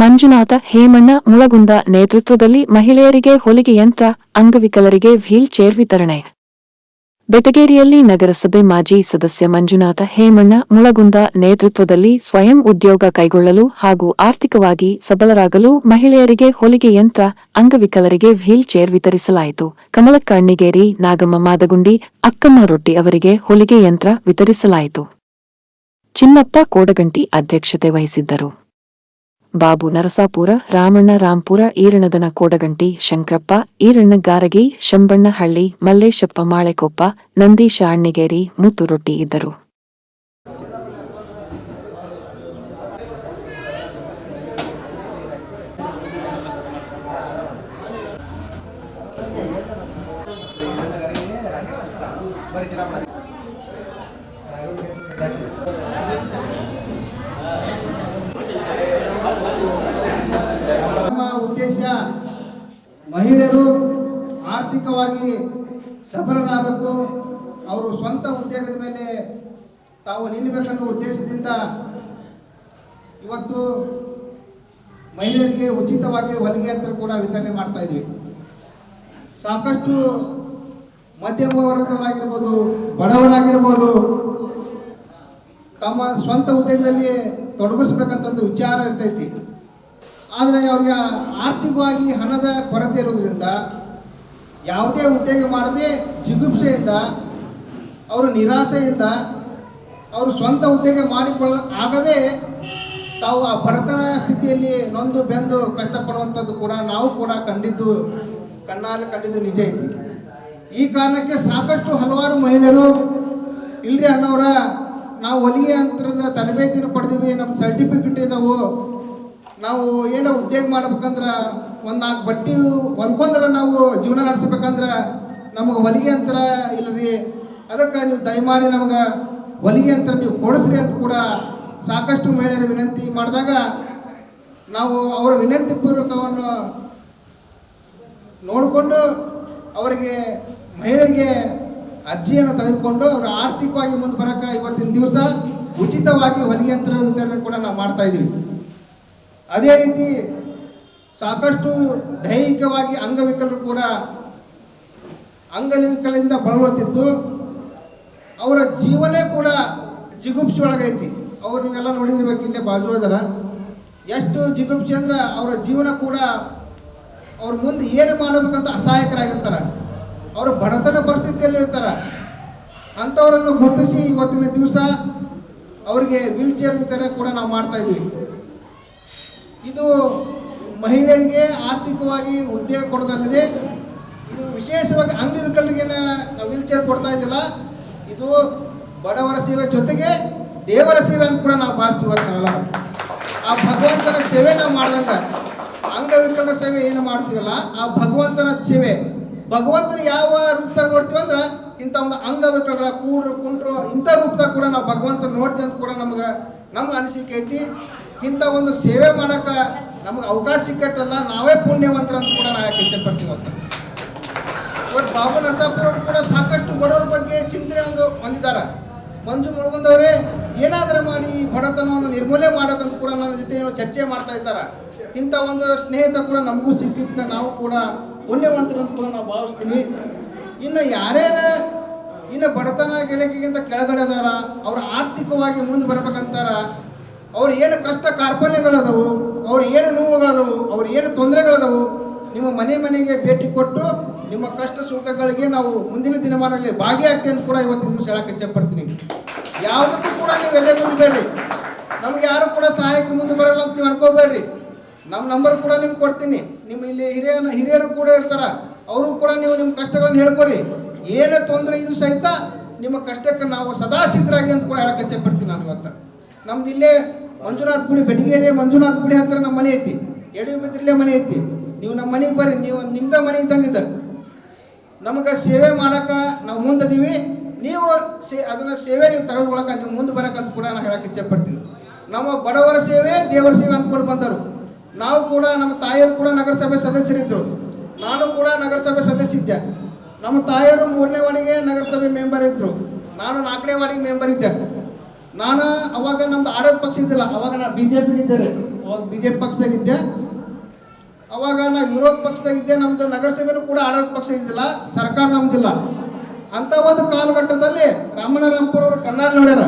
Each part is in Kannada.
ಮಂಜುನಾಥ, ಹೇಮಣ್ಣ, ಮುಳಗುಂದ ನೇತೃತ್ವದಲ್ಲಿ ಮಹಿಳೆಯರಿಗೆ ಹೊಲಿಗೆ ಯಂತ್ರ, ಅಂಗವಿಕಲರಿಗೆ ವ್ಹೀಲ್ ಚೇರ್ ವಿತರಣೆ. ಬೆಟಗೇರಿಯಲ್ಲಿ ನಗರಸಭೆ ಮಾಜಿ ಸದಸ್ಯ ಮಂಜುನಾಥ, ಹೇಮಣ್ಣ, ಮುಳಗುಂದ ನೇತೃತ್ವದಲ್ಲಿ ಸ್ವಯಂ ಉದ್ಯೋಗ ಕೈಗೊಳ್ಳಲು ಹಾಗೂ ಆರ್ಥಿಕವಾಗಿ ಸಬಲರಾಗಲು ಮಹಿಳೆಯರಿಗೆ ಹೊಲಿಗೆ ಯಂತ್ರ, ಅಂಗವಿಕಲರಿಗೆ ವ್ಹೀಲ್ ಚೇರ್ ವಿತರಿಸಲಾಯಿತು. ಕಮಲಕ್ಕ ಅಣ್ಣಿಗೇರಿ ನಾಗಮ್ಮ ಮಾದಗುಂಡಿ, ಅಕ್ಕಮ್ಮ ರೊಟ್ಟಿ ಅವರಿಗೆ ಹೊಲಿಗೆ ಯಂತ್ರ ವಿತರಿಸಲಾಯಿತು. ಚಿನ್ನಪ್ಪ ಕೋಡಗಂಟಿ ಅಧ್ಯಕ್ಷತೆ ವಹಿಸಿದ್ದರು. ಬಾಬು ನರಸಾಪುರ, ರಾಮಣ್ಣ ರಾಂಪುರ, ಈರಣದನ ಕೋಡಗಂಟಿ, ಶಂಕರಪ್ಪ, ಈರಣ್ಣ ಗಾರಗಿ ಶಂಬಣ್ಣಹಳ್ಳಿ ಮಲ್ಲೇಶಪ್ಪ ಮಾಳೆಕೊಪ್ಪ, ನಂದೀಶ ಅಣ್ಣಿಗೇರಿ, ಮುತ್ತುರೊಟ್ಟಿ ಇದ್ದರು. ನಮ್ಮ ಆರ್ಥಿಕವಾಗಿ ಸಫಲರಾಗಬೇಕು. ಅವರು ಸ್ವಂತ ಉದ್ಯೋಗದ ಮೇಲೆ ತಾವು ನಿಲ್ಲಬೇಕನ್ನೋ ಉದ್ದೇಶದಿಂದ ಇವತ್ತು ಮಹಿಳೆಯರಿಗೆ ಉಚಿತವಾಗಿ ಹೊಲಿಗೆ ಅಂತ ಕೂಡ ವಿತರಣೆ ಮಾಡ್ತಾ ಇದ್ವಿ. ಸಾಕಷ್ಟು ಮಧ್ಯಮ ವರ್ಗದವರಾಗಿರ್ಬೋದು, ಬಡವರಾಗಿರ್ಬೋದು, ತಮ್ಮ ಸ್ವಂತ ಉದ್ಯೋಗದಲ್ಲಿ ತೊಡಗಿಸ್ಬೇಕಂತಂದು ವಿಚಾರ ಇರ್ತೈತಿ. ಆದರೆ ಅವ್ರಿಗೆ ಆರ್ಥಿಕವಾಗಿ ಹಣದ ಕೊರತೆ ಇರೋದ್ರಿಂದ ಯಾವುದೇ ಉದ್ಯೋಗ ಮಾಡದೆ ಜಿಗುಪ್ಸೆಯಿಂದ, ಅವರು ನಿರಾಸೆಯಿಂದ, ಅವರು ಸ್ವಂತ ಉದ್ಯೋಗ ಮಾಡಿಕೊಳ್ಳ ಆಗದೆ ತಾವು ಆ ಬಡತನ ಸ್ಥಿತಿಯಲ್ಲಿ ನೊಂದು ಬೆಂದು ಕಷ್ಟಪಡುವಂಥದ್ದು ಕೂಡ ನಾವು ಕೂಡ ಕಂಡಿದ್ದು, ಕಣ್ಣಾರೆ ಕಂಡಿದ್ದು ನಿಜ ಇತ್ತು ಈ ಕಾರಣಕ್ಕೆ ಸಾಕಷ್ಟು ಹಲವಾರು ಮಹಿಳೆಯರು, ಇಲ್ರಿ ಅಣ್ಣವರ, ನಾವು ಹೊಲಿಗೆ ಯಂತ್ರದ ತರಬೇತಿನ ಪಡೆದಿವಿ ನಮ್ಮ ಸರ್ಟಿಫಿಕೇಟ್ ಇದಾವು, ನಾವು ಏನೋ ಉದ್ಯೋಗ ಮಾಡ್ಬೇಕಂದ್ರೆ ಒಂದು ನಾಲ್ಕು ಬಟ್ಟೆ ಹೊಲ್ಕೊಂಡ್ರೆ ನಾವು ಜೀವನ ನಡೆಸ್ಬೇಕಂದ್ರೆ ನಮಗೆ ಹೊಲಿಗೆ ಅಂತರ ಇಲ್ಲರಿ ಅದಕ್ಕೆ ನೀವು ದಯಮಾಡಿ ನಮಗೆ ಹೊಲಿಗೆ ಅಂತರ ನೀವು ಕೊಡಿಸ್ರಿ ಅಂತ ಕೂಡ ಸಾಕಷ್ಟು ಮಹಿಳೆಯರ ವಿನಂತಿ ಮಾಡಿದಾಗ ನಾವು ಅವರ ವಿನಂತಿ ಪೂರ್ವಕವನ್ನು ನೋಡಿಕೊಂಡು ಅವರಿಗೆ ಮಹಿಳೆಯರಿಗೆ ಅರ್ಜಿಯನ್ನು ತೆಗೆದುಕೊಂಡು ಅವರು ಆರ್ಥಿಕವಾಗಿ ಮುಂದೆ ಬರೋಕೆ ಇವತ್ತಿನ ದಿವಸ ಉಚಿತವಾಗಿ ಹೊಲಿಗೆ ಯಂತ್ರ ವಿತರಣೆ ಕೂಡ ನಾವು ಮಾಡ್ತಾ ಇದ್ದೀವಿ ಅದೇ ರೀತಿ ಸಾಕಷ್ಟು ದೈಹಿಕವಾಗಿ ಅಂಗವಿಕಲರು ಕೂಡ ಅಂಗವಿಕಲಿಂದ ಬಳಲುತ್ತಿದ್ದು ಅವರ ಜೀವನೇ ಕೂಡ ಜಿಗುಪ್ಸೆ ಒಳಗೈತಿ. ಅವ್ರು ನೀವೆಲ್ಲ ನೋಡಿದಿರ್ಬೇಕು ಇಲ್ಲೇ ಬಾಜು ಅದರ ಎಷ್ಟು ಜಿಗುಪ್ಸೆ ಅಂದ್ರೆ ಅವರ ಜೀವನ ಕೂಡ ಅವ್ರ ಮುಂದೆ ಏನು ಮಾಡಬೇಕಂತ ಅಸಹಾಯಕರಾಗಿರ್ತಾರೆ. ಅವರು ಬಡತನ ಪರಿಸ್ಥಿತಿಯಲ್ಲಿ ಇರ್ತಾರೆ. ಅಂಥವರನ್ನು ಗುರುತಿಸಿ ಇವತ್ತಿನ ದಿವಸ ಅವರಿಗೆ ವೀಲ್ ಚೇರ್ ಕೂಡ ನಾವು ಮಾಡ್ತಾ ಇದ್ದೀವಿ ಇದು ಮಹಿಳೆಯರಿಗೆ ಆರ್ಥಿಕವಾಗಿ ಉದ್ಯೋಗ ಕೊಡೋದಲ್ಲದೆ ಇದು ವಿಶೇಷವಾಗಿ ಅಂಗವಿಕಲರಿಗೆ ನಾವು ವೀಲ್ ಚೇರ್ ಕೊಡ್ತಾ ಇದ್ದಿಲ್ಲ ಇದು ಬಡವರ ಸೇವೆ ಜೊತೆಗೆ ದೇವರ ಸೇವೆ ಅಂತ ಕೂಡ ನಾವು ಭಾವಿಸ್ತೀವಿ ನಾವೆಲ್ಲ ಆ ಭಗವಂತನ ಸೇವೆ ನಾವು ಮಾಡ್ದಂಗ. ಅಂಗವಿಕಲರ ಸೇವೆ ಏನು ಮಾಡ್ತೀವಲ್ಲ, ಆ ಭಗವಂತನ ಸೇವೆ. ಭಗವಂತನ ಯಾವ ರೂಪದಾಗ ನೋಡ್ತೀವಿ ಅಂದ್ರೆ ಇಂಥ ಒಂದು ಅಂಗವಿಕಲರ, ಕೂಡ್ರು, ಕುಂಟ್ರು, ಇಂಥ ರೂಪದಾಗ ಕೂಡ ನಾವು ಭಗವಂತನ ನೋಡ್ತೀವಿ ಅಂತ ಕೂಡ ನಮ್ಗೆ ನಮ್ಗೆ ಅನಿಸಿಕೆ ಐತಿ. ಇಂಥ ಒಂದು ಸೇವೆ ಮಾಡೋಕೆ ನಮ್ಗೆ ಅವಕಾಶ ಸಿಕ್ಕಟ್ಟಲ್ಲ ನಾವೇ ಪುಣ್ಯವಂತರ ಅಂತ ಕೂಡ ನಾವು ಇಚ್ಛೆ ಪಡ್ತೀವಿ ಅಂತ. ಇವತ್ತು ಬಾಬು ನರಸಾಪುರ ಅವರು ಕೂಡ ಸಾಕಷ್ಟು ಬಡವರ ಬಗ್ಗೆ ಚಿಂತನೆ ಒಂದು ಹೊಂದಿದ್ದಾರೆ. ಮಂಜು ಮುಳುಗುಂದವರೇ, ಏನಾದರೂ ಮಾಡಿ ಬಡತನವನ್ನು ನಿರ್ಮೂಲನೆ ಮಾಡೋಕ್ಕಂತ ಕೂಡ ನನ್ನ ಜೊತೆ ಏನೋ ಚರ್ಚೆ ಮಾಡ್ತಾ ಇದ್ದಾರೆ. ಇಂಥ ಒಂದು ಸ್ನೇಹಿತ ಕೂಡ ನಮಗೂ ಸಿಕ್ಕಿದ್ಕ ನಾವು ಕೂಡ ಪುಣ್ಯವಂತರು ಅಂತ ಕೂಡ ನಾವು ಭಾವಿಸ್ತೀನಿ. ಇನ್ನು ಯಾರೇನ ಇನ್ನು ಬಡತನ ಗೆಳಕಿಗಿಂತ ಕೆಳಗಡೆ ಅದಾರ, ಅವ್ರು ಆರ್ಥಿಕವಾಗಿ ಮುಂದೆ ಬರ್ಬೇಕಂತಾರ, ಅವ್ರು ಏನು ಕಷ್ಟ ಕಾರ್ಪಣ್ಯಗಳದವು ಅವ್ರು ಏನು ನೋವುಗಳದವು, ಅವ್ರು ಏನು ತೊಂದರೆಗಳದವು, ನಿಮ್ಮ ಮನೆ ಮನೆಗೆ ಭೇಟಿ ಕೊಟ್ಟು ನಿಮ್ಮ ಕಷ್ಟ ಸುಖಗಳಿಗೆ ನಾವು ಮುಂದಿನ ದಿನಮಾನಗಳಲ್ಲಿ ಭಾಗಿಯಾಗ್ತೀವಿ ಅಂತ ಕೂಡ ಇವತ್ತಿನ ದಿವಸ ಹೇಳಕ್ಕೆ ಇಚ್ಛೆ ಪಡ್ತೀನಿ ಯಾವುದಕ್ಕೂ ಕೂಡ ನೀವು ಎದೆ ಮುಂದಬೇಡ್ರಿ ನಮ್ಗೆ ಯಾರು ಕೂಡ ಸಹಾಯಕ್ಕೆ ಮುಂದೆ ಬರಲ್ಲ ಅಂತ ನೀವು ಅನ್ಕೋಬೇಡ್ರಿ. ನಮ್ಮ ನಂಬರ್ ಕೂಡ ನಿಮ್ಗೆ ಕೊಡ್ತೀನಿ. ನಿಮ್ಮ ಇಲ್ಲಿ ಹಿರಿಯ, ಹಿರಿಯರು ಕೂಡ ಇರ್ತಾರ, ಅವರು ಕೂಡ ನೀವು ನಿಮ್ಮ ಕಷ್ಟಗಳನ್ನು ಹೇಳ್ಕೊರಿ. ಏನೇ ತೊಂದರೆ ಇದು ಸಹಿತ ನಿಮ್ಮ ಕಷ್ಟಕ್ಕೆ ನಾವು ಸದಾ ಸಿದ್ಧರಾಗಿ ಅಂತ ಕೂಡ ಹೇಳಕ್ಕೆ ಇಚ್ಛೆ ಪಡ್ತೀನಿ ನಾನು ಇವತ್ತು. ನಮ್ದು ಇಲ್ಲೇ ಮಂಜುನಾಥ್ ಗುಡಿ ಬೆಡಗೇರಿ ಮಂಜುನಾಥ್ ಗುಡಿ ಹತ್ರ ನಮ್ಮ ಮನೆ ಐತಿ. ಯಡಿಯೂರು ಮನೆ ಐತಿ. ನೀವು ನಮ್ಮ ಮನೆಗೆ ಬರ್ರಿ, ನೀವು ನಿಮ್ದ ಮನೆ ತಂದಿದ್ದ ನಮಗೆ ಸೇವೆ ಮಾಡಕ್ಕೆ ನಾವು ಮುಂದದೀವಿ ನೀವು ಸೇ, ಅದನ್ನು ಸೇವೆ ನೀವು ತೆಗೆದುಕೊಳಕ್ಕೆ ನೀವು ಮುಂದೆ ಬರೋಕ್ಕಂತ ಕೂಡ ನಾನು ಹೇಳಕ್ಕೆ ಇಚ್ಛೆ ಪಡ್ತೀನಿ ನಮ್ಮ ಬಡವರ ಸೇವೆ, ದೇವರ ಸೇವೆ ಅಂದ್ಕೊಂಡು ಬಂದರು ನಾವು ಕೂಡ ನಮ್ಮ ತಾಯಿಯರು ಕೂಡ ನಗರಸಭೆ ಸದಸ್ಯರಿದ್ದರು ನಾನು ಕೂಡ ನಗರಸಭೆ ಸದಸ್ಯ ಇದ್ದೆ. ನಮ್ಮ ತಾಯಿಯರು ಮೂರನೇ ವಾರ್ಡಿಗೆ ನಗರಸಭೆ ಮೆಂಬರ್ ಇದ್ದರು ನಾನು ನಾಲ್ಕನೇ ವಾರ್ಡಿಗೆ ಮೆಂಬರ್ ಇದ್ದೆ. ನಾನು ಅವಾಗ ನಮ್ದು ಆಡೋದ್ ಪಕ್ಷ ಇದ್ದಿಲ್ಲ, ಅವಾಗ ನಾನು ಬಿ ಜೆ ಇದ್ದೆ ಅವಾಗ ಬಿ ಜೆ ಪಿ ಪಕ್ಷದಾಗಿದ್ದೆ ಅವಾಗ ನಾವು ವಿರೋಧ ಪಕ್ಷದಾಗಿದ್ದೆ ನಮ್ದು ನಗರಸಭೆನೂ ಕೂಡ ಆಡಳಿತ ಪಕ್ಷ ಇದ್ದಿಲ್ಲ, ಸರ್ಕಾರ ನಮ್ದಿಲ್ಲ. ಅಂತ ಒಂದು ಕಾಲಘಟ್ಟದಲ್ಲಿ ರಾಮನರಾಮ್ಪುರ ಅವರು ಕಣ್ಣಾರ್ ನೋಡ್ಯಾರ.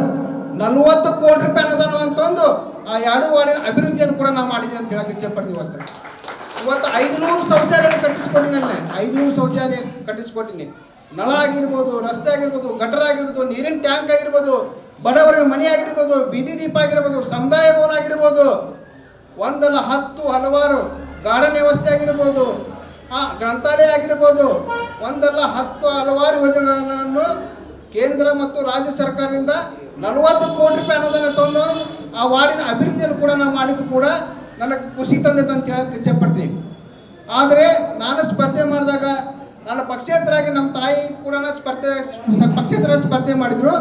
ನಲ್ವತ್ತು ಕೋಟಿ ರೂಪಾಯಿ ಅಂತ ಅಂತಂದು ಆ ಎರಡು ವಾರ್ಡಿನ ಅಭಿವೃದ್ಧಿಯನ್ನು ಕೂಡ ನಾವು ಮಾಡಿದ್ದೀನಿ ಅಂತ ಹೇಳಕ್ಕೆ ಇಚ್ಛೆಪಡ್ತೀವಿ ಇವತ್ತು. ಇವತ್ತು ಐದುನೂರು ಶೌಚಾಲಯ ಕಟ್ಟಿಸ್ಕೊಟ್ಟಿನಲ್ಲಿ ಐದುನೂರು ಶೌಚಾಲಯ ಕಟ್ಟಿಸ್ಕೊಟ್ಟಿನಿ. ನಳ ಆಗಿರ್ಬೋದು, ರಸ್ತೆ ಆಗಿರ್ಬೋದು, ಗಟರ್ ಆಗಿರ್ಬೋದು, ನೀರಿನ ಟ್ಯಾಂಕ್ ಆಗಿರ್ಬೋದು ಬಡವರ ಮನೆ ಆಗಿರ್ಬೋದು ಬೀದಿ ದೀಪ ಆಗಿರ್ಬೋದು ಸಮುದಾಯ ಭವನ ಆಗಿರ್ಬೋದು ಒಂದಲ್ಲ ಹತ್ತು ಹಲವಾರು ಗಾರ್ಡನ್ ವ್ಯವಸ್ಥೆ ಆಗಿರ್ಬೋದು, ಆ ಗ್ರಂಥಾಲಯ ಆಗಿರ್ಬೋದು, ಒಂದಲ್ಲ ಹತ್ತು ಹಲವಾರು ಯೋಜನೆಗಳನ್ನು ಕೇಂದ್ರ ಮತ್ತು ರಾಜ್ಯ ಸರ್ಕಾರದಿಂದ ನಲವತ್ತು ಕೋಟಿ ರೂಪಾಯಿ ಅನುದಾನ ತಂದು ಆ ವಾರ್ಡಿನ ಅಭಿವೃದ್ಧಿಯನ್ನು ಕೂಡ ನಾವು ಮಾಡಿದ್ದು ಕೂಡ ನನಗೆ ಖುಷಿ ತಂದಿತ್ತು ಅಂತ ಹೇಳಕ್ಕೆ ಇಚ್ಛೆಪಡ್ತೀನಿ. ಆದರೆ ನಾನು ಸ್ಪರ್ಧೆ ಮಾಡಿದಾಗ ನಾನು ಪಕ್ಷೇತರಾಗಿ ನಮ್ಮ ತಾಯಿ ಕೂಡ ಸ್ಪರ್ಧೆ ಪಕ್ಷೇತರ ಸ್ಪರ್ಧೆ ಮಾಡಿದರು.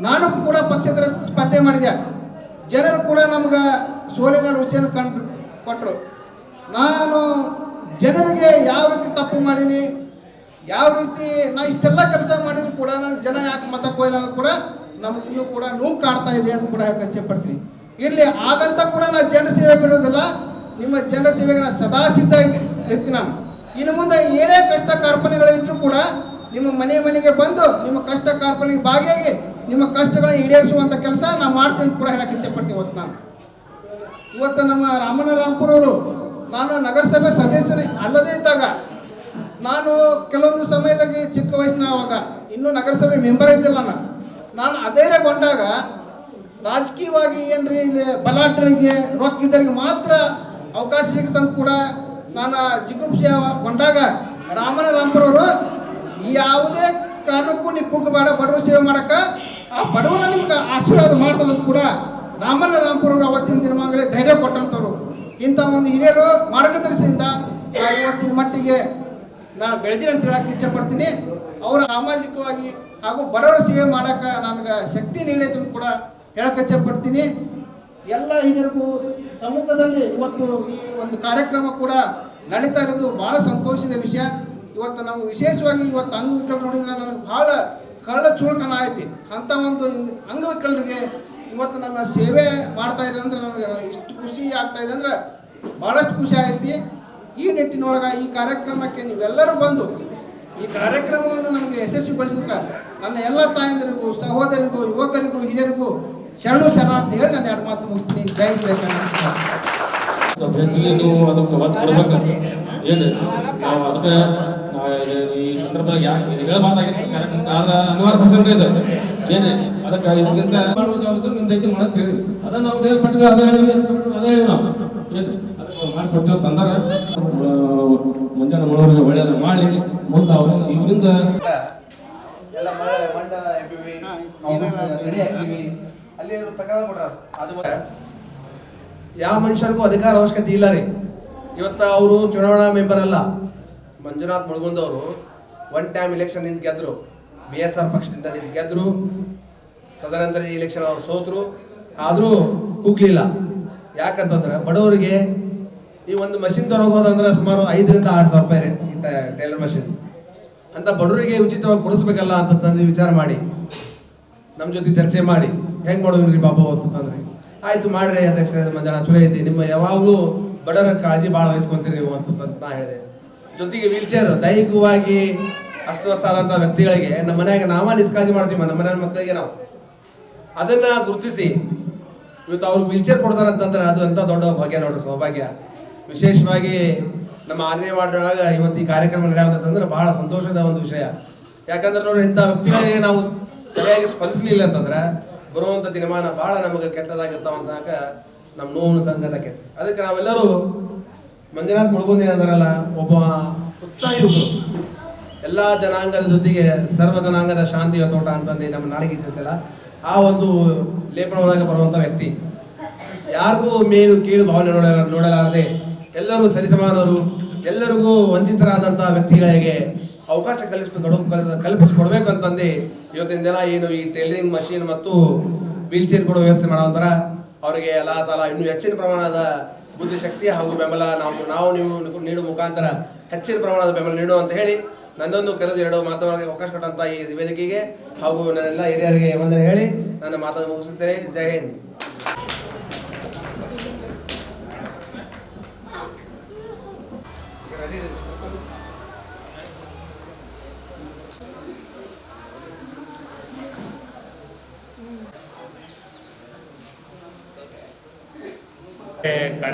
ನಾನು ಕೂಡ ಪಕ್ಷೇತರ ಸ್ಪರ್ಧೆ ಮಾಡಿದೆ. ಜನರು ಕೂಡ ನಮ್ಗೆ ಸೋಲಿನ ರುಚಿಯನ್ನು ಕಂಡು ಕೊಟ್ಟರು ನಾನು ಜನರಿಗೆ ಯಾವ ರೀತಿ ತಪ್ಪು ಮಾಡೀನಿ, ಯಾವ ರೀತಿ ನಾ ಇಷ್ಟೆಲ್ಲ ಕೆಲಸ ಮಾಡಿದ್ರು ಕೂಡ ನಾನು ಜನ ಯಾಕೆ ಮತ ಕೊಯ್ಲ ಅನ್ನೋದು ಕೂಡ ನಮ್ಗೆ ಇನ್ನೂ ಕೂಡ ನೋವು ಕಾಡ್ತಾ ಇದೆ ಅಂತ ಕೂಡ ಹೇಳಕ್ಕೆ ಪಡ್ತೀನಿ ಇರಲಿ ಆದಂಥ ಕೂಡ ನಾನು ಜನರ ಸೇವೆ ಬಿಡೋದಿಲ್ಲ ನಿಮ್ಮ ಜನರ ಸೇವೆಗೆ ನಾನು ಸದಾ ಸಿದ್ಧ ಇರ್- ಇರ್ತೀನಿ ನಾನು. ಇನ್ನು ಮುಂದೆ ಏನೇ ಕಷ್ಟ ಕಾರ್ಪಣ್ಯಗಳಿದ್ರೂ ಕೂಡ ನಿಮ್ಮ ಮನೆ ಮನೆಗೆ ಬಂದು ನಿಮ್ಮ ಕಷ್ಟ ಕಾರ್ಪನೆಗೆ ಭಾಗಿಯಾಗಿ ನಿಮ್ಮ ಕಷ್ಟಗಳನ್ನ ಈಡೇರಿಸುವಂಥ ಕೆಲಸ ನಾನು ಮಾಡ್ತೀನಿ ಅಂತ ಕೂಡ ಹೇಳಕ್ಕೆ ಇಚ್ಛೆಪಡ್ತೀನಿ ಇವತ್ತು ನಾನು. ಇವತ್ತು ನಮ್ಮ ರಾಮನ ರಾಮ್ಪುರ ಅವರು, ನಾನು ನಗರಸಭೆ ಸದಸ್ಯನೇ ಅಲ್ಲದೇ ಇದ್ದಾಗ, ನಾನು ಕೆಲವೊಂದು ಸಮಯದಾಗಿ ಚಿಕ್ಕ ವಯಸ್ಸಿನ ಆವಾಗ, ಇನ್ನೂ ನಗರಸಭೆ ಮೆಂಬರ್ ಇದ್ದಿಲ್ಲ ನಾನು. ನಾನು ಅಧೈರ್ಯಗೊಂಡಾಗ ರಾಜಕೀಯವಾಗಿ ಏನ್ರಿ ಇಲ್ಲಿ ಬಲಾಟರಿಗೆ ರೊಕ್ಕಿದ್ದರಿಗೆ ಮಾತ್ರ ಅವಕಾಶ ಸಿಗುತ್ತಂತ ಕೂಡ ನಾನು ಜಿಗುಪ್ಸೆಗೊಂಡಾಗ ರಾಮನ ರಾಮ್ಪುರವರು ಯಾವುದೇ ಕಾರಣಕ್ಕೂ ನೀವು ಕುಗ್ಗಬೇಡ, ಬಡವರು ಸೇವೆ ಮಾಡಕ್ಕ ಆ ಬಡವರ ನಿಮ್ಗೆ ಆಶೀರ್ವಾದ ಮಾಡ್ತದಂತ ಕೂಡ ರಾಮನ ರಾಮ್ಪುರವರು ಅವತ್ತಿನ ದಿನಮಾನಗಳೇ ಧೈರ್ಯ ಕೊಟ್ಟಂಥವ್ರು ಇಂಥ ಒಂದು ಹಿರಿಯರು ಮಾರ್ಗದರ್ಶನದಿಂದ ಇವತ್ತಿನ ಮಟ್ಟಿಗೆ ನಾನು ಬೆಳೆದಿನ ಅಂತ ಹೇಳಕ್ಕೆ ಇಚ್ಛೆ ಪಡ್ತೀನಿ. ಅವರ ಸಾಮಾಜಿಕವಾಗಿ ಹಾಗೂ ಬಡವರ ಸೇವೆ ಮಾಡಕ್ಕೆ ನನಗೆ ಶಕ್ತಿ ನೀಡೈತೆ ಅಂತ ಕೂಡ ಹೇಳಕ್ಕೆ ಇಚ್ಛೆ ಪಡ್ತೀನಿ. ಎಲ್ಲ ಹಿರಿಯರಿಗೂ ಸಮ್ಮುಖದಲ್ಲಿ ಇವತ್ತು ಈ ಒಂದು ಕಾರ್ಯಕ್ರಮ ಕೂಡ ನಡೀತಾ ಇರೋದು ಭಾಳ ಸಂತೋಷದ ವಿಷಯ. ಇವತ್ತು ನಾವು ವಿಶೇಷವಾಗಿ ಇವತ್ತು ಅಂಗವಿಕಲ್ ನೋಡಿದ್ರೆ ನನಗೆ ಭಾಳ ಕಳ್ಳ ಚುಳಕನ ಐತಿ ಅಂಥ ಒಂದು ಅಂಗವಿಕಲರಿಗೆ ಇವತ್ತು ನನ್ನ ಸೇವೆ ಮಾಡ್ತಾ ಇದೆ ಅಂದ್ರೆ ನನಗೆ ಇಷ್ಟು ಖುಷಿ ಆಗ್ತಾ ಇದೆ ಅಂದ್ರೆ ಭಾಳಷ್ಟು ಖುಷಿ ಐತಿ ಈ ನಿಟ್ಟಿನೊಳಗೆ ಈ ಕಾರ್ಯಕ್ರಮಕ್ಕೆ ನೀವೆಲ್ಲರೂ ಬಂದು ಈ ಕಾರ್ಯಕ್ರಮವನ್ನು ನಮಗೆ ಯಶಸ್ವಿಗೊಳಿಸೋದಕ್ಕೆ ನನ್ನ ಎಲ್ಲ ತಾಯಂದಿರಿಗೂ, ಸಹೋದರಿಗೂ, ಯುವಕರಿಗೂ, ಹಿರಿಯರಿಗೂ ಶರಣು ಶರಣಾರ್ಥಿ ಹೇಳಿ ನಾನು ಎರಡು ಮಾತು ಮುಗಿಸ್ತೀನಿ. ಜೈ ಜೈ ಕರ್ನಾಟಕ ಈ ಸಂದರ್ಭದಲ್ಲಿ ಯಾಕೆ ಇದು ಹೇಳಬಾರ್ದಾಗಿತ್ತು ಆದ ಅನಿವಾರ್ಯ ಪ್ರಸಂಗ ಇದೆ ಏನು ಅದಕ್ಕೆ ಇದಕ್ಕಿಂತ ಮಾಡುವ ಜವಾಬ್ದಾರಿ ನಿಮ್ಮ ರೈತ ಮಾಡಕ್ ಹೇಳಿ ಅದ ನಾವು ಹೇಳ್ಬಿಟ್ಟು ಅದ ಹೇಳಿ ಅದ ಹೇಳಿ ನಾವು. ಏನು ಅದಕ್ಕೆ ಮಾಡಿಕೊಡ್ತೇವೆ ತಂದಾರ? ಮುಂಜಾನೆ ಮಾಡೋರಿಗೆ ಒಳ್ಳೆಯದ ಮಾಡಿ ಮುಂದೆ ಅವ್ರು ಇವರಿಂದ ಎಲ್ಲ ಮಳೆ ಮಂಡ ಎಬ್ಬಿವಿ ರೆಡಿ ಹಾಕ್ಸಿವಿ ಅಲ್ಲಿ ಅದು ಯಾವ ಮನುಷ್ಯರಿಗೂ ಅಧಿಕಾರ ಅವಶ್ಯಕತೆ ಇಲ್ಲ ರೀ. ಇವತ್ತ ಅವರು ಚುನಾವಣಾ ಮೆಂಬರ್ ಅಲ್ಲ. ಮಂಜುನಾಥ್ ಮುಳುಗುಂದವರು ಒನ್ ಟೈಮ್ ಇಲೆಕ್ಷನ್ ನಿಂತು ಗೆದ್ರು. ಬಿ ಎಸ್ ಆರ್ ಪಕ್ಷದಿಂದ ನಿಂತು ಗೆದ್ರು. ತದನಂತರ ಈ ಇಲೆಕ್ಷನ್ ಅವರು ಸೋತರು. ಆದರೂ ಕೂಗ್ಲಿಲ್ಲ. ಯಾಕಂತಂದ್ರೆ ಬಡವರಿಗೆ ಈ ಒಂದು ಮಷಿನ್ ತರೋಗೋದಂದ್ರೆ ಸುಮಾರು ಐದರಿಂದ ಆರು ಸಾವಿರ ರೂಪಾಯಿ ರೇಟ್ ಈ ಟೈಲರ್ ಮಷಿನ್ ಅಂತ ಬಡವರಿಗೆ ಉಚಿತವಾಗಿ ಕೊಡಿಸ್ಬೇಕಲ್ಲ ಅಂತಂದು ವಿಚಾರ ಮಾಡಿ. ನಮ್ಮ ಜೊತೆ ಚರ್ಚೆ ಮಾಡಿ. ಹೆಂಗೆ ಮಾಡೋದ್ರಿ ಬಾಬು ಅಂತಂದ್ರೆ ಆಯ್ತು ಮಾಡ್ರಿ ಅಧ್ಯಕ್ಷ ಮಂಜಾನ ಚಲೋ ಐತಿ. ನಿಮ್ಮ ಯಾವಾಗಲೂ ಬಡವರ ಕಾಳಜಿ ಭಾಳ ವಹಿಸ್ಕೊಂತೀರಿ ನೀವು ಅಂತ ನಾ ಹೇಳಿದೆ. ಜೊತೆಗೆ ವೀಲ್ ಚೇರ್ ದೈಹಿಕವಾಗಿ ಅಸ್ವಸ್ಥಾದಂತ ವ್ಯಕ್ತಿಗಳಿಗೆ ನಮ್ಮ ಮನೆಯಾಗ ನಾವ ನಿಷ್ಕಾಳಜಿ ಮಾಡ್ತೀವಿ ನಮ್ಮ ಮನೆ ಮಕ್ಕಳಿಗೆ ನಾವು. ಅದನ್ನ ಗುರುತಿಸಿ, ಇವತ್ತು ಅವ್ರಿಗೆ ವೀಲ್ ಚೇರ್ ಕೊಡ್ತಾರಂತಂದ್ರೆ ಅದು ಅಂತ ದೊಡ್ಡ ಭಾಗ್ಯ ನೋಡ್ರಿ, ಸೌಭಾಗ್ಯ. ವಿಶೇಷವಾಗಿ ನಮ್ಮ ಆರನೇ ವಾರ್ಡ್ನೊಳಗ ಇವತ್ತು ಈ ಕಾರ್ಯಕ್ರಮ ನಡೆಯುವಂತಂದ್ರೆ ಬಹಳ ಸಂತೋಷದ ಒಂದು ವಿಷಯ. ಯಾಕಂದ್ರೆ ನೋಡ್ರಿ ಇಂಥ ವ್ಯಕ್ತಿಗಳಿಗೆ ನಾವು ಸರಿಯಾಗಿ ಸ್ಪಂದಿಸಲಿಲ್ಲ ಅಂತಂದ್ರೆ ಬರುವಂಥ ದಿನಮಾನ ಬಹಳ ನಮಗೆ ಕೆಟ್ಟದಾಗಿರ್ತಾವ ಅಂತ ನಮ್ಮ ನೋವು ಸಂಗತಕ್ಕೈತಿ ಅದಕ್ಕೆ ನಾವೆಲ್ಲರೂ ಮಂಜುನಾಥ್ ಮುಳುಗುಂದಿ ಅಂತಾರಲ್ಲ ಒಬ್ಬ ಉತ್ಸಾಹಿ ಯುವಕರು ಎಲ್ಲ ಜನಾಂಗದ ಜೊತೆಗೆ ಸರ್ವ ಜನಾಂಗದ ಶಾಂತಿಯ ತೋಟ ಅಂತಂದು ನಮ್ಮ ನಾಡಿಗೆ ಇದ್ದಲ್ಲ ಆ ಒಂದು ಲೇಪನ ಒಳಗೆ ಬರುವಂಥ ವ್ಯಕ್ತಿ. ಯಾರಿಗೂ ಮೇಲು ಕೀಳು ಭಾವನೆ ನೋಡ ನೋಡಲಾರದೆ ಎಲ್ಲರೂ ಸರಿಸಮಾನರು, ಎಲ್ಲರಿಗೂ ವಂಚಿತರಾದಂಥ ವ್ಯಕ್ತಿಗಳಿಗೆ ಅವಕಾಶ ಕಲ್ಪಿಸ್ಬೇಕು ಕಲ್ಪಿಸಿಕೊಡ್ಬೇಕು ಅಂತಂದು ಇವತ್ತಿನ ದಿನ ಏನು ಈ ಟೈಲರಿಂಗ್ ಮಷೀನ್ ಮತ್ತು ವೀಲ್ ಚೇರ್ ಕೊಡೋ ವ್ಯವಸ್ಥೆ ಮಾಡೋಂಥರ ಅವರಿಗೆ ಎಲ್ಲ ತಾಲ ಇನ್ನೂ ಹೆಚ್ಚಿನ ಪ್ರಮಾಣದ ಬುದ್ಧಿಶಕ್ತಿ ಹಾಗೂ ಬೆಂಬಲ ನಾವು ನಾವು ನೀವು ನೀಡುವ ಮುಖಾಂತರ ಹೆಚ್ಚಿನ ಪ್ರಮಾಣದ ಬೆಂಬಲ ನೀಡು ಅಂತ ಹೇಳಿ ನನ್ನೊಂದು ಕರೆದು ಎರಡು ಮಾತನಾಡಲಿಕ್ಕೆ ಅವಕಾಶ ಕೊಟ್ಟಂತ ಈ ವೇದಿಕೆಗೆ ಹಾಗೂ ನನ್ನೆಲ್ಲ ಹಿರಿಯರಿಗೆ ವಂದನೆ ಹೇಳಿ ನನ್ನ ಮಾತನ್ನು ಮುಗಿಸುತ್ತೇನೆ. ಜೈ ಹಿಂದ್.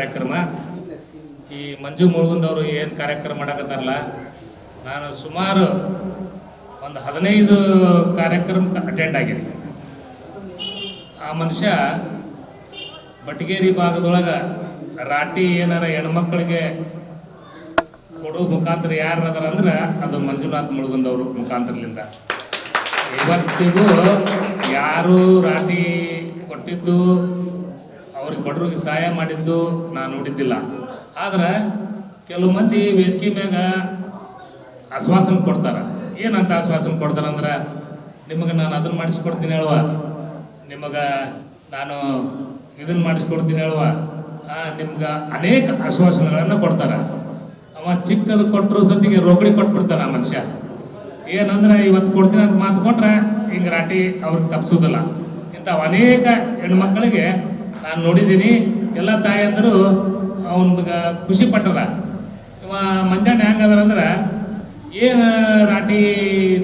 ಕಾರ್ಯಕ್ರಮ. ಈ ಮಂಜು ಮುಳುಗುಂದವರು ಏನು ಕಾರ್ಯಕ್ರಮ ಮಾಡಕತ್ತಾರಲ್ಲ, ನಾನು ಸುಮಾರು ಒಂದು ಹದಿನೈದು ಕಾರ್ಯಕ್ರಮಕ್ಕೆ ಅಟೆಂಡ್ ಆಗಿದೆ ಆ ಮನುಷ್ಯ ಬಟಗೇರಿ ಭಾಗದೊಳಗೆ ರಾಟಿ ಏನಾರ ಹೆಣ್ಮಕ್ಳಿಗೆ ಕೊಡೋ ಮುಖಾಂತರ ಯಾರು ಅದಾರ ಅಂದ್ರೆ ಅದು ಮಂಜುನಾಥ್ ಮುಳುಗುಂದವ್ರ ಮುಖಾಂತರಲಿಂದ. ಇವತ್ತಿಗೂ ಯಾರು ರಾಟಿ ಕೊಟ್ಟಿದ್ದು ಅವ್ರಿಗೆ ಬಡವ್ರಿಗೆ ಸಹಾಯ ಮಾಡಿದ್ದು ನಾನು ನೋಡಿದ್ದಿಲ್ಲ. ಆದ್ರೆ ಕೆಲವು ಮಂದಿ ವೇದಿಕೆ ಮ್ಯಾಗ ಆಶ್ವಾಸನೆ ಕೊಡ್ತಾರೆ. ಏನಂತ ಆಶ್ವಾಸನೆ ಕೊಡ್ತಾರಂದ್ರೆ ನಿಮಗೆ ನಾನು ಅದನ್ನ ಮಾಡಿಸ್ಕೊಡ್ತೀನಿ ಹೇಳುವ ನಿಮಗೆ ನಾನು ಇದನ್ನ ಮಾಡಿಸ್ಕೊಡ್ತೀನಿ ಹೇಳುವ ನಿಮ್ಗೆ ಅನೇಕ ಆಶ್ವಾಸನೆಗಳನ್ನು ಕೊಡ್ತಾರೆ. ಅವ ಚಿಕ್ಕದು ಕೊಟ್ಟರು ಸತಿಗೆ ರೋಕಡಿ ಕೊಟ್ಬಿಡ್ತಾನ ಆ ಮನುಷ್ಯ. ಏನಂದ್ರೆ ಇವತ್ತು ಕೊಡ್ತೀನಿ ಅಂತ ಮಾತು ಕೊಟ್ರೆ ಹಿಂಗೆ ರಾಟಿ ಅವ್ರಿಗೆ ತಪ್ಪಿಸೋದಿಲ್ಲ ಇಂಥವು ಅನೇಕ ಹೆಣ್ಮಕ್ಳಿಗೆ ನಾನು ನೋಡಿದ್ದೀನಿ. ಎಲ್ಲ ತಾಯಂದರು ಅವನಿಗೆ ಖುಷಿ ಪಟ್ಟರ ಇವ ಮಂಜಣ್ಣ ಹೆಂಗದಾರ ಅಂದ್ರೆ ಏನು ರಾಟಿ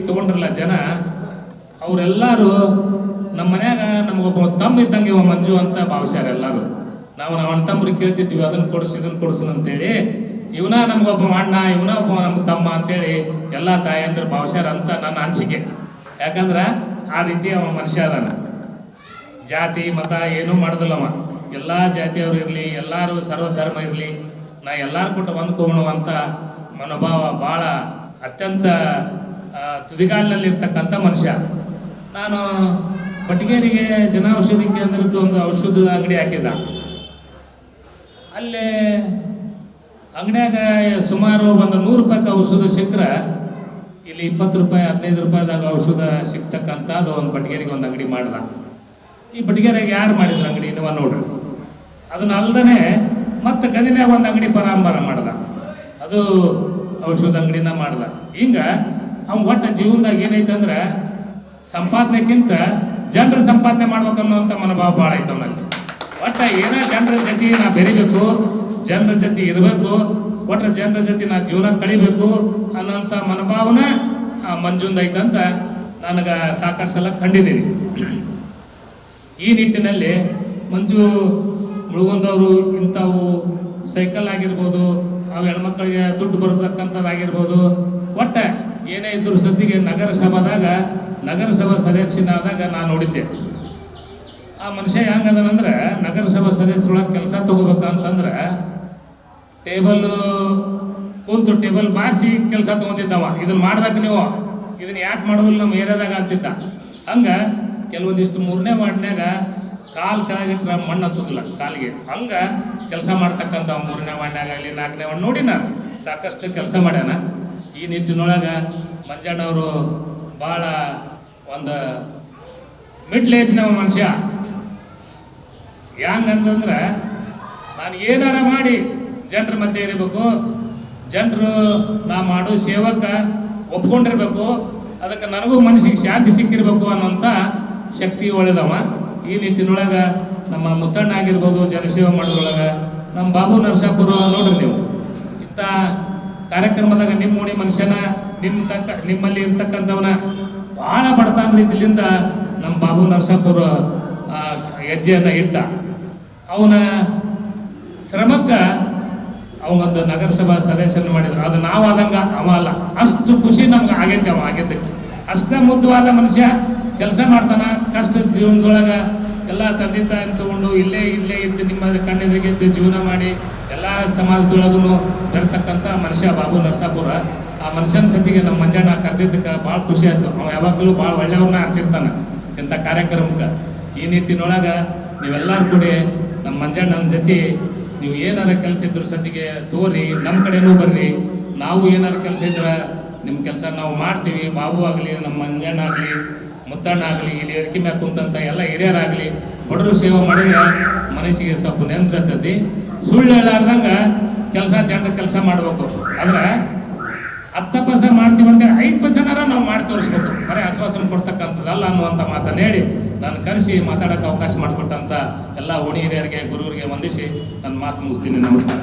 ತೊಗೊಂಡ್ರಲ್ಲ ಜನ, ಅವರೆಲ್ಲರೂ ನಮ್ಮ ಮನ್ಯಾಗ ನಮಗೊಬ್ಬ ತಮ್ಮ ಇದ್ದಂಗೆ ಇವ ಮಂಜು ಅಂತ ಭಾವಿಸ್ಯಾರ ಎಲ್ಲರೂ. ನಾವು ನಾವು ಅಣ್ಣ ಕೇಳ್ತಿದ್ವಿ ಅದನ್ನ ಕೊಡಿಸಿ ಇದನ್ನು ಕೊಡಿಸು ಅಂತೇಳಿ. ಇವನ ನಮಗೊಬ್ಬ ಅಣ್ಣ, ಇವನ ಒಬ್ಬ ನಮ್ಗೆ ತಮ್ಮ ಅಂತೇಳಿ ಎಲ್ಲ ತಾಯಂದ್ರ ಭಾವಿಸ್ಯಾರ ಅಂತ ನನ್ನ ಅನಿಸಿಕೆ. ಯಾಕಂದ್ರೆ ಆ ರೀತಿ ಅವ ಮನುಷ್ಯ ಅದಾನ. ಜಾತಿ, ಮತ ಏನೂ ಮಾಡೋದಿಲ್ಲ ಅವ. ಎಲ್ಲ ಜಾತಿಯವರು ಇರಲಿ, ಎಲ್ಲರೂ ಸರ್ವಧರ್ಮ ಇರಲಿ, ನಾ ಎಲ್ಲಾರು ಕೊಟ್ಟು ಹೊಂದ್ಕೋಣ ಅಂತ ಮನೋಭಾವ ಭಾಳ ಅತ್ಯಂತ ತುದಿಗಾಲಿನಲ್ಲಿರ್ತಕ್ಕಂಥ ಮನುಷ್ಯ. ನಾನು ಬಟ್ಗೇರಿಗೆ ಜನ ಔಷಧಿ ಕೇಂದ್ರದ್ದು ಒಂದು ಔಷಧದ ಅಂಗಡಿ ಹಾಕಿದ್ದ. ಅಲ್ಲಿ ಅಂಗಡಿಯಾಗ ಸುಮಾರು ಒಂದು ನೂರು ರೂಪಾಯಿ ಔಷಧ ಸಿಕ್ಕರೆ, ಇಲ್ಲಿ ಇಪ್ಪತ್ತು ರೂಪಾಯಿ, ಹದಿನೈದು ರೂಪಾಯಿದಾಗ ಔಷಧ ಸಿಗ್ತಕ್ಕಂಥದ್ದು ಒಂದು ಬಟಗೇರಿಗೆ ಒಂದು ಅಂಗಡಿ ಮಾಡ್ದ. ಈ ಬಡಿಗೆರೆಗೆ ಯಾರು ಮಾಡಿದ್ರು ಅಂಗಡಿ ಇದವ ನೋಡ್ರಿ. ಅದನ್ನ ಅಲ್ದನೆ ಮತ್ತೆ ಗದಿನ್ಯಾಗ ಒಂದು ಅಂಗಡಿ ಪರಾಂಬರ ಮಾಡ್ದ. ಅದು ಔಷಧ ಅಂಗಡಿನ ಮಾಡ್ದ. ಹಿಂಗ ಅವ್ನ ಒಟ್ಟ ಜೀವನದಾಗ ಏನೈತೆ ಅಂದ್ರೆ ಸಂಪಾದನೆಕ್ಕಿಂತ ಜನರ ಸಂಪಾದನೆ ಮಾಡ್ಬೇಕನ್ನೋಂಥ ಮನೋಭಾವ ಭಾಳ ಐತೆ ಅವನಲ್ಲಿ. ಒಟ್ಟ ಏನೋ ಜನರ ಜೊತೆ ನಾ ಬೆರಿಬೇಕು, ಜನರ ಜೊತೆ ಇರಬೇಕು, ಒಟ್ಟ ಜನರ ಜೊತೆ ನಾ ಜೀವನ ಕಳಿಬೇಕು ಅನ್ನೋಂಥ ಮನೋಭಾವನ ಆ ಮಂಜುಂದ ಐತಂತ ನನಗೆ ಸಾಕಷ್ಟು ಸಲ ಕಂಡಿದ್ದೀನಿ. ಈ ನಿಟ್ಟಿನಲ್ಲಿ ಮಂಜು ಮುಳುಗೊಂದವರು ಇಂಥವು ಸೈಕಲ್ ಆಗಿರ್ಬೋದು, ಅವು ಹೆಣ್ಮಕ್ಳಿಗೆ ದುಡ್ಡು ಬರತಕ್ಕಂಥದ್ದಾಗಿರ್ಬೋದು. ಒಟ್ಟ ಏನೇ ಇದ್ದರೂ ಸತಿಗೆ ನಗರಸಭಾದಾಗ, ನಗರಸಭಾ ಸದಸ್ಯನಾದಾಗ ನಾನು ನೋಡಿದ್ದೆ. ಆ ಮನುಷ್ಯ ಹೆಂಗದನಂದ್ರೆ ನಗರಸಭಾ ಸದಸ್ಯರೊಳಗೆ ಕೆಲಸ ತಗೋಬೇಕಂತಂದ್ರೆ ಟೇಬಲ್ ಕೂತು ಟೇಬಲ್ ಬಾರಿಸಿ ಕೆಲಸ ತಗೊಂತಿದ್ದವ ಇದನ್ನ ಮಾಡ್ಬೇಕು ನೀವು. ಇದನ್ನ ಯಾಕೆ ಮಾಡೋದಿಲ್ಲ ನಮ್ಮ ಏರಿಯಾದಾಗ ಅಂತಿದ್ದ. ಹಂಗ ಕೆಲವೊಂದಿಷ್ಟು ಮೂರನೇ ವಾರ್ಡ್ನ್ಯಾಗ ಕಾಲು ಕೆಳಗಿಟ್ರೆ ಮಣ್ಣು ಹತ್ತದಿಲ್ಲ ಕಾಲಿಗೆ. ಹಂಗ ಕೆಲಸ ಮಾಡ್ತಕ್ಕಂಥ ಮೂರನೇ ವಾರ್ಡ್ನಾಗ ಆಗಲಿ, ನಾಲ್ಕನೇ ವಾರ್ಡ್ ನೋಡಿ ನಾನು ಸಾಕಷ್ಟು ಕೆಲಸ ಮಾಡ್ಯಾನ. ಈ ನಿಟ್ಟಿನೊಳಗೆ ಮಂಜಣ್ಣವರು ಭಾಳ ಒಂದು ಮಿಡ್ಲ್ ಏಜ್ನ ಮನುಷ್ಯ. ಹೆಂಗಂತಂದ್ರೆ ನಾನು ಏನಾರ ಮಾಡಿ ಜನರ ಮಧ್ಯೆ ಇರಬೇಕು. ಜನರು ನಾ ಮಾಡೋ ಸೇವಕ ಒಪ್ಕೊಂಡಿರ್ಬೇಕು. ಅದಕ್ಕೆ ನನಗೂ ಮನಸ್ಸಿಗೆ ಶಾಂತಿ ಸಿಕ್ಕಿರ್ಬೇಕು ಅನ್ನೋಂಥ ಶಕ್ತಿ ಒಳ್ಳೆದವ. ಈ ನಿಟ್ಟಿನೊಳಗೆ ನಮ್ಮ ಮುತ್ತಣ್ಣ ಆಗಿರ್ಬೋದು, ಜನಸೇವೆ ಮಾಡೋದ್ರೊಳಗೆ ನಮ್ಮ ಬಾಬು ನರಸಾಪುರ ನೋಡ್ರಿ ನೀವು. ಇಂಥ ಕಾರ್ಯಕ್ರಮದಾಗ ನಿಮ್ಮ ಓಣಿ ಮನುಷ್ಯನ ನಿಮ್ಮ ತಕ್ಕ, ನಿಮ್ಮಲ್ಲಿ ಇರ್ತಕ್ಕಂಥವನ ಭಾಳ ಬಡತನ ರೀತಿಯಿಂದ ನಮ್ಮ ಬಾಬು ನರಸಾಪುರ ಹೆಜ್ಜೆಯನ್ನು ಇಟ್ಟ. ಅವನ ಶ್ರಮಕ್ಕೆ ಅವನೊಂದು ನಗರಸಭಾ ಸದಸ್ಯನ ಮಾಡಿದ್ರು. ಅದು ನಾವಾದಂಗ ಅವ ಅಲ್ಲ. ಅಷ್ಟು ಖುಷಿ ನಮ್ಗೆ ಆಗೈತೆ ಅವ. ಆಗಿದ್ದಕ್ಕೆ. ಅಷ್ಟ ಮುದ್ದವಾದ ಮನುಷ್ಯ. ಕೆಲಸ ಮಾಡ್ತಾನ, ಕಷ್ಟ ಜೀವನದೊಳಗ ಎಲ್ಲ ತಂದೆ ತಾಯಿ ತಗೊಂಡು ಇಲ್ಲೇ ಇಲ್ಲೇ ಇದ್ದು ನಿಮ್ಮ ಕಣ್ಣೆದುರಿಗೆ ಇದ್ದು ಜೀವನ ಮಾಡಿ ಎಲ್ಲ ಸಮಾಜದೊಳಗೂ ಬರ್ತಕ್ಕಂಥ ಮನುಷ್ಯ ಬಾಬು ನರಸಾಪುರ. ಆ ಮನುಷ್ಯನ ಸತಿಗೆ ನಮ್ಮ ಮಂಜಣ್ಣ ಕರೆದಿದ್ದಕ್ಕೆ ಭಾಳ ಖುಷಿ ಆಯ್ತು. ಅವ ಯಾವಾಗಲೂ ಭಾಳ ಒಳ್ಳೆಯವ್ರನ್ನ ಹರಿಸಿರ್ತಾನೆ ಇಂಥ ಕಾರ್ಯಕ್ರಮಕ್ಕೆ. ಈ ನಿಟ್ಟಿನೊಳಗೆ ನೀವೆಲ್ಲರೂ ಕೂಡಿ ನಮ್ಮ ಮಂಜಣ್ಣನ ಜೊತೆ ನೀವು ಏನಾರ ಕೆಲಸ ಇದ್ರ ಸತಿಗೆ ತೋರಿ, ನಮ್ಮ ಕಡೆನೂ ಬರ್ರಿ. ನಾವು ಏನಾರು ಕೆಲಸ ಇದ್ರೆ ನಿಮ್ಮ ಕೆಲಸ ನಾವು ಮಾಡ್ತೀವಿ. ಬಾಬು ಆಗಲಿ, ನಮ್ಮ ಮಂಜಣ್ಣ ಆಗಲಿ ಮುತ್ತಣ್ಣ ಆಗಲಿ ಇಲ್ಲಿ ಅದಕ್ಕೆ ಮ್ಯಾಕ್ ಕುಂತಂಥ ಎಲ್ಲ ಹಿರಿಯರಾಗಲಿ ಬಡರು ಸೇವೆ ಮಾಡಿದ್ರೆ ಮನಸ್ಸಿಗೆ ಸ್ವಲ್ಪ ನೆಮ್ಮದಿ ಸುಳ್ಳು ಹೇಳಾರ್ದಂಗ ಕೆಲಸ ಜನರ ಕೆಲಸ ಮಾಡಬೇಕು. ಆದ್ರೆ ಹತ್ತು ಪರ್ಸೆಂಟ್ ಮಾಡ್ತೀವಿ ಅಂತೇಳಿ ಐದು ಪರ್ಸೆಂಟ್ ನಾವು ಮಾಡಿ ತೋರಿಸ್ಬೇಕು. ಬರೀ ಆಶ್ವಾಸನ ಕೊಡ್ತಕ್ಕಂಥದ್ದಲ್ಲ ಅನ್ನುವಂಥ ಮಾತನ್ನು ಹೇಳಿ ನಾನು ಕರೆಸಿ ಮಾತಾಡೋಕ್ಕೆ ಅವಕಾಶ ಮಾಡಿಕೊಟ್ಟಂಥ ಎಲ್ಲ ಓಣಿ ಹಿರಿಯರಿಗೆ ಗುರುವರಿಗೆ ವಂದಿಸಿ ನನ್ನ ಮಾತು ಮುಗಿಸ್ತೀನಿ. ನಮಸ್ಕಾರ.